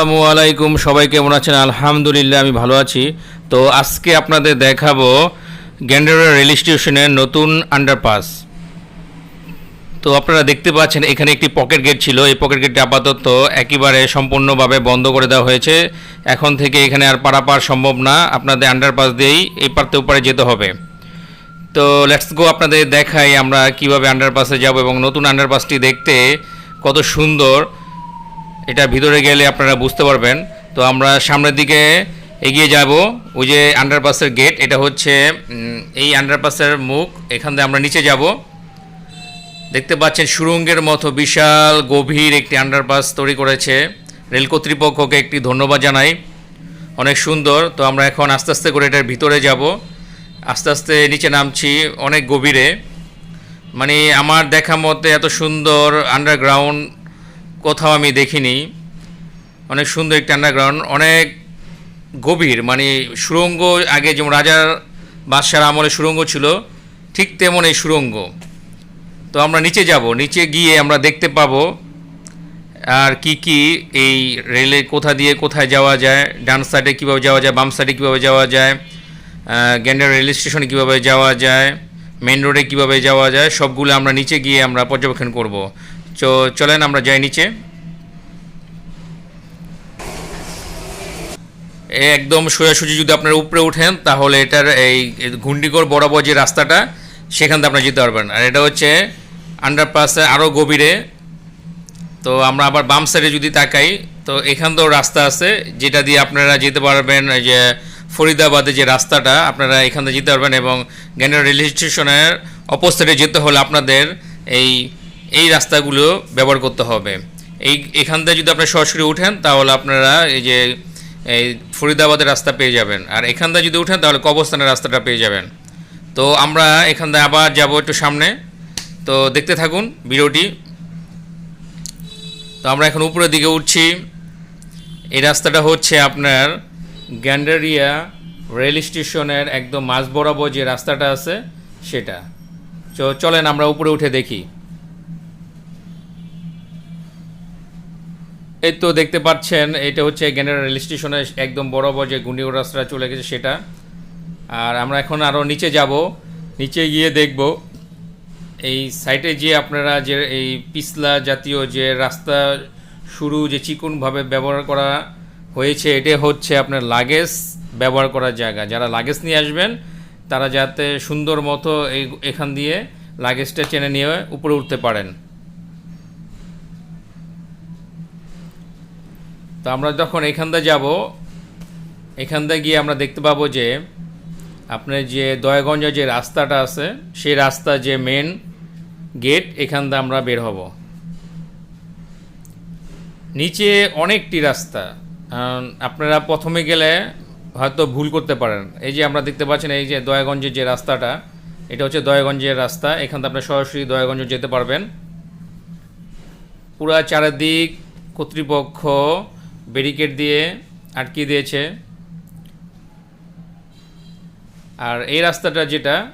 আসসালামু আলাইকুম, সবাই কেমন আছেন? আলহামদুলিল্লাহ, আমি ভালো আছি। তো আজকে আপনাদের দেখাবো গ্যান্ডারা রেল স্টেশনের নতুন আন্ডারপাস তো আপনারা দেখতে পাচ্ছেন, এখানে একটি পকেট গেট ছিল। এই পকেট গেটটি আপাতত একেবারে সম্পূর্ণভাবে বন্ধ করে দেওয়া হয়েছে। এখন থেকে এখানে আর পারাপার সম্ভব না। আপনাদের আন্ডারপাস দিয়েই এই পারতে ওপারে যেতে হবে। তো লেটস গো আপনাদের দেখাই আমরা কীভাবে আন্ডারপাসে যাব এবং নতুন আন্ডারপাসটি দেখতে কত সুন্দর। এটা ভিতরে গেলে আপনারা বুঝতে পারবেন। তো আমরা সামনের দিকে এগিয়ে যাব। ওই যে আন্ডারপাসের গেট এটা হচ্ছে এই আন্ডারপাসের মুখ। এখান থেকে আমরা নিচে যাব। দেখতে পাচ্ছেন সুরঙ্গের মতো বিশাল, গভীর একটি আন্ডারপাস তৈরি করেছে। রেল কর্তৃপক্ষকে একটি ধন্যবাদ জানাই। অনেক সুন্দর। তো আমরা এখন আস্তে আস্তে করে এটার ভিতরে যাব। আস্তে আস্তে নিচে নামছি অনেক গভীরে। মানে আমার দেখা মতে এত সুন্দর আন্ডারগ্রাউন্ড কোথাও আমি দেখিনি। অনেক সুন্দর একটি আন্ডারগ্রাউন্ড অনেক গভীর মানে সুড়ঙ্গ আগে যেমন রাজার বাদশার আমলে সুড়ঙ্গ ছিল, ঠিক তেমন এই সুড়ঙ্গ তো আমরা নিচে যাব, নিচে গিয়ে আমরা দেখতে পাবো আর কি কি এই রেলে কোথা দিয়ে কোথায় যাওয়া যায়, ডান সাইডে কীভাবে যাওয়া যায়, বাম সাইডে কীভাবে যাওয়া যায় গ্যান্ডার রেল স্টেশনে কীভাবে যাওয়া যায় মেন রোডে কীভাবে যাওয়া যায়, সবগুলো আমরা নিচে গিয়ে আমরা পর্যবেক্ষণ করব। তো চলেন আমরা যাই নিচে। একদম সোজাসুজি যদি আপনারা উপরে ওঠেন তাহলে এটার এই ঘুন্ডিগড় বরাবর যে রাস্তাটা, সেখান থেকে আপনারা যেতে পারবেন। আর এটা হচ্ছে আন্ডারপাসে আরও গভীরে। তো আমরা আবার বাম সাইডে যদি তাকাই, তো এখান থেকেও রাস্তা আছে, যেটা দিয়ে আপনারা যেতে পারবেন যে ফরিদাবাদে যে রাস্তাটা, আপনারা এখান থেকে যেতে পারবেন এবং গ্যান্ডার রেল স্টেশনের সাইডে যেতে হলে আপনাদের এই এই রাস্তাগুলো ব্যবহার করতে হবে। এই, এখান থেকে যদি আপনারা সরাসরি উঠেন, তাহলে আপনারা এই যে, এই ফরিদাবাদের রাস্তা পেয়ে যাবেন। আর এখান থেকে যদি উঠেন, তাহলে কবস্থানের রাস্তাটা পেয়ে যাবেন। তো আমরা এখান থেকে আবার যাব একটু সামনে। তো দেখতে থাকুন ভিডিওটি। তো আমরা এখন উপরের দিকে উঠছি। এই রাস্তাটা হচ্ছে আপনার গ্যান্ডারিয়া রেল স্টেশনের একদম মাঝ বরাবর যে রাস্তাটা আছে, সেটা। চলেন আমরা উপরে উঠে দেখি। এই তো দেখতে পাচ্ছেন, এটা হচ্ছে গ্যান্ডারিয়া রেল স্টেশনের একদম বরাবর যে গুন্ডিগড় রাস্তাটা চলে গেছে সেটা। আর আমরা এখন আরও নিচে যাব, নিচে গিয়ে দেখব, এই সাইটে যে আপনারা যে এই পিছলা জাতীয় যে রাস্তা শুরু যে চিকুনভাবে ব্যবহার করা হয়েছে, এটা হচ্ছে আপনার লাগেজ ব্যবহার করার জায়গা। যারা লাগেজ নিয়ে আসবেন, তারা যাতে সুন্দর মতো এই এখান দিয়ে লাগেজটা চেনে নিয়ে উপরে উঠতে পারেন। তো আমরা যখন এখান দিয়ে যাব, এখান দিয়ে গিয়ে আমরা দেখতে পাবো যে আপনার যে দয়াগঞ্জের যে রাস্তাটা আছে, সেই রাস্তা যে মেন গেট এখান দিয়ে আমরা বের হব। নিচে অনেকটি রাস্তা। আপনারা প্রথমে গেলে হয়তো ভুল করতে পারেন। এই যে আমরা দেখতে পাচ্ছেন, এই যে দয়াগঞ্জের যে রাস্তাটা, এটা হচ্ছে দয়াগঞ্জের রাস্তা। এখান থেকে আপনি সরাসরি দয়াগঞ্জ যেতে পারবেন। পুরা চারিদিক কর্তৃপক্ষ ব্যারিকেড দিয়ে আটকে দিয়েছে। আর এই রাস্তাটা যেটা,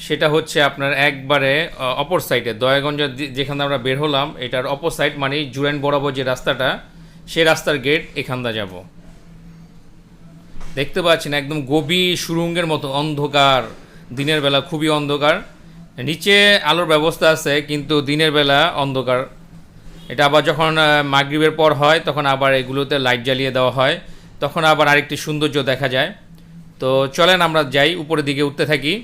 সেটা হচ্ছে আপনার একবারে অপর সাইডে। দয়াগঞ্জ দি- যেখান আমরা বের হলাম, এটার অপর সাইড মানে জুরাইন বরাবর যে রাস্তাটা সে রাস্তার গেট এখান দিয়ে যাব। দেখতে পাচ্ছেন একদম গভীর সুরঙ্গের মতো অন্ধকার, দিনের বেলা খুবই অন্ধকার। নিচে আলোর ব্যবস্থা আছে, কিন্তু দিনের বেলা অন্ধকার। এটা আবার যখন মাগরিবের পর হয় তখন আবার এগুলোতে লাইট জ্বালিয়ে দেওয়া হয়। তখন আবার আরেকটি সৌন্দর্য দেখা যায়। তো চলেন আমরা যাই উপরের দিকে উঠতে থাকি।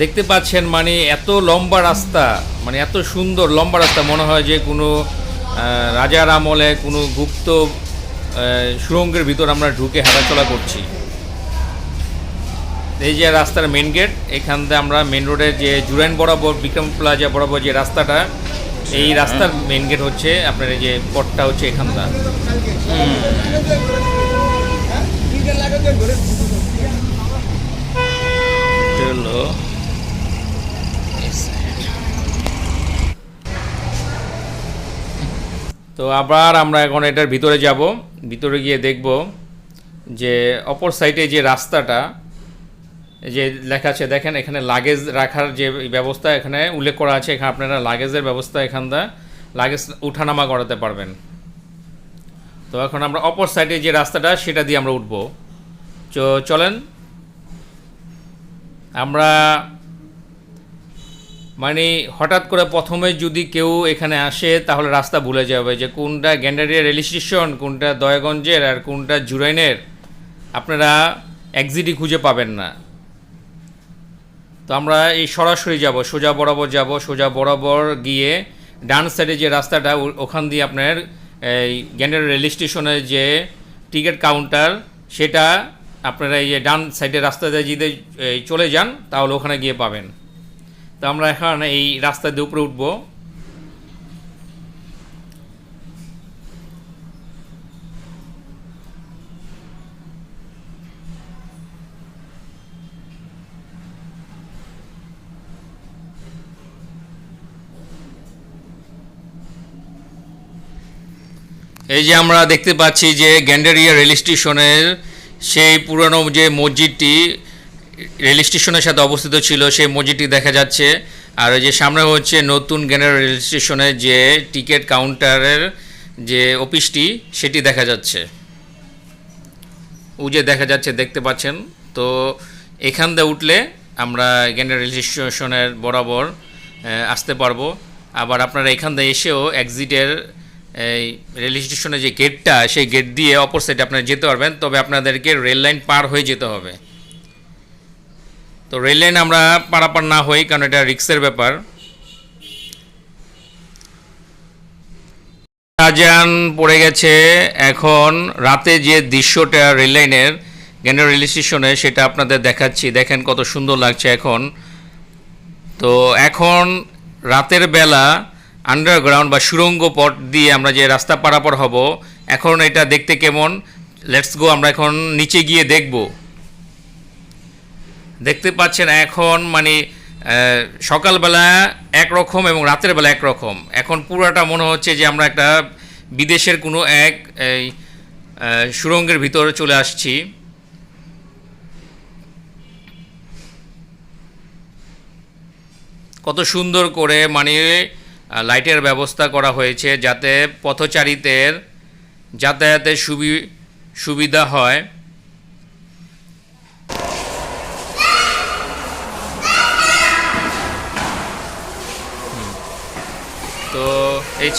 দেখতে পাচ্ছেন মানে এত লম্বা রাস্তা মানে এত সুন্দর লম্বা রাস্তা মনে হয় যে কোনো রাজার আমলে কোনো গুপ্ত আহ, সুড়ঙ্গের ভিতর আমরা ঢুকে হাঁটাচলা করছি। এই যে রাস্তার মেন গেট এখান থেকে আমরা মেন রোডের যে জুরাইন বরাবর বিক্রম প্লাজা বরাবর যে রাস্তাটা এই রাস্তার মেন গেট হচ্ছে আপনার এই যে পথটা হচ্ছে এখানটা হলো তো আবার আমরা এখন এটার ভিতরে যাব। ভিতরে গিয়ে দেখব যে অপর সাইডে যে রাস্তাটা যে লেখা আছে, দেখেন এখানে লাগেজ রাখার যে ব্যবস্থা এখানে উল্লেখ করা আছে, এখানে আপনারা লাগেজের ব্যবস্থা এখান দা লাগেজ উঠানামা করাতে পারবেন। তো এখন আমরা অপর সাইডে যে রাস্তাটা, সেটা দিয়ে আমরা উঠবো। তো চলেন, আমরা মানে হঠাৎ করে প্রথমে যদি কেউ এখানে আসে, তাহলে রাস্তা ভুলে যাবে যে কোনটা গ্যান্ডারিয়া রেল স্টেশন, কোনটা দয়াগঞ্জের, আর কোনটা জুরাইনের, আপনারা এক্সিটই খুঁজে পাবেন না। তো আমরা এই সরাসরি যাব, সোজা বরাবর যাব, সোজা বরাবর গিয়ে ডান সাইডে যে রাস্তাটা ওখান দিয়ে আপনার এই গ্যান্ডার রেল স্টেশনের যে টিকিট কাউন্টার, সেটা আপনারা এই যে ডান সাইডের রাস্তা দিয়ে যদি চলে যান, তাহলে ওখানে গিয়ে পাবেন। তো আমরা এখন এই রাস্তা দিয়ে উপরে উঠবো। এই যে আমরা দেখতে পাচ্ছি যে গ্যান্ডারিয়া রেল স্টেশনের সেই পুরনো যে মসজিদটি, রেল স্টেশনের সাথে অবস্থিত ছিল, সেই মসজিদটি দেখা যাচ্ছে। আর ওই যে সামনে হচ্ছে নতুন গ্যান্ডারিয়া রেল স্টেশনের যে টিকিট কাউন্টারের যে অফিসটি, সেটি দেখা যাচ্ছে। যে দেখা যাচ্ছে, দেখতে পাচ্ছেন। তো এখান দিয়ে উঠলে আমরা গ্যান্ডার রেল স্টেশনের বরাবর আসতে পারব। আবার আপনারা এখান দিয়ে এসেও এক্সিটের এই রেল স্টেশনের যে গেটটা সেই গেট দিয়ে অপর সাইডে আপনারা যেতে পারবেন, তবে আপনাদেরকে রেল লাইন পার হয়ে যেতে হবে। তো রেল লাইন আমরা পারাপার না হই, কারণ এটা রিক্সের ব্যাপার। আজান পড়ে গেছে এখন রাতে যে দৃশ্যটা রেল লাইনের জ্ঞানের রেল স্টেশনে সেটা আপনাদের দেখাচ্ছি। দেখেন কত সুন্দর লাগছে এখন। তো এখন রাতের বেলা আন্ডারগ্রাউন্ড বা সুরঙ্গ পথ দিয়ে আমরা যে রাস্তা পারাপার হব, এখন এটা দেখতে কেমন? লেটস গো আমরা এখন নিচে গিয়ে দেখব। দেখতে পাচ্ছেন এখন মানে সকালবেলা একরকম এবং রাতের বেলা একরকম। এখন পুরোটা মনে হচ্ছে যে আমরা একটা বিদেশের কোনো এক, এই সুরঙ্গের ভিতরে চলে আসছি। কত সুন্দর করে মানে লাইটের ব্যবস্থা করা হয়েছে যাতে পথচারীদের যাতায়াতের সুবি সুবিধা হয়। তো এই